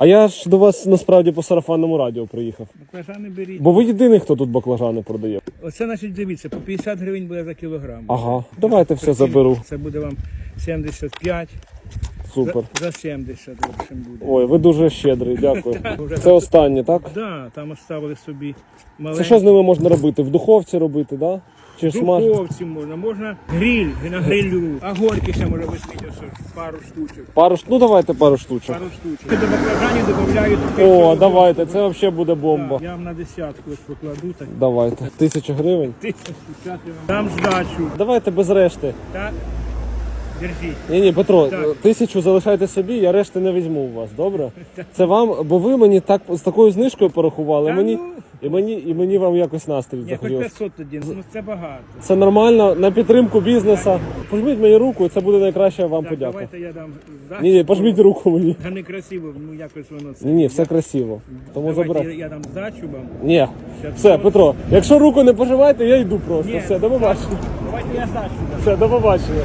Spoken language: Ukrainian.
А я ж до вас насправді по сарафанному радіо приїхав. Баклажани беріть. Бо ви єдиний, хто тут баклажани продає. Оце, значить, дивіться, по 50 гривень буде за кілограм. Ага, давайте все заберу. Це буде вам 75, Супер. за, за 70 в общем буде. Ой, ви дуже щедрий, дякую. Це останнє, так? Да, там оставили собі Це що з ними можна робити? В духовці робити, да? Чи смаж? Духовці можна, можна гриль на грилю, а горки ще може висміти пару штучок. Пару ш- ну давайте пару штучок. Пару штучок. До баклажанів додають. О, давайте, це взагалі буде бомба. Я вам на десятку ось покладу, так Давайте. Тисяча гривень. тисячу я вам дам здачу. Давайте без решти. Так, держіть. Ні, ні, Петро, Так. тисячу залишайте собі, я решти не візьму у вас, добре? Це вам, бо ви мені так з такою знижкою порахували, Та мені, ну. і мені, і мені вам якось настрій Ні, хоч захотілося. 500 тоді, ну це багато. Це нормально на підтримку бізнесу. Пожміть мені руку, і це буде найкраща вам Так, подяка. давайте я дам здачу. Ні, ні, пожміть руку мені. Та не красиво, ну якось воно це. Ні, ні, все красиво. Тому Давайте забирай. я, я дам здачу вам. Ні. Все, Петро, якщо руку не поживаєте, я йду просто. Ні, Все, до побачення. Давайте я здачу дам. Все, до побачення.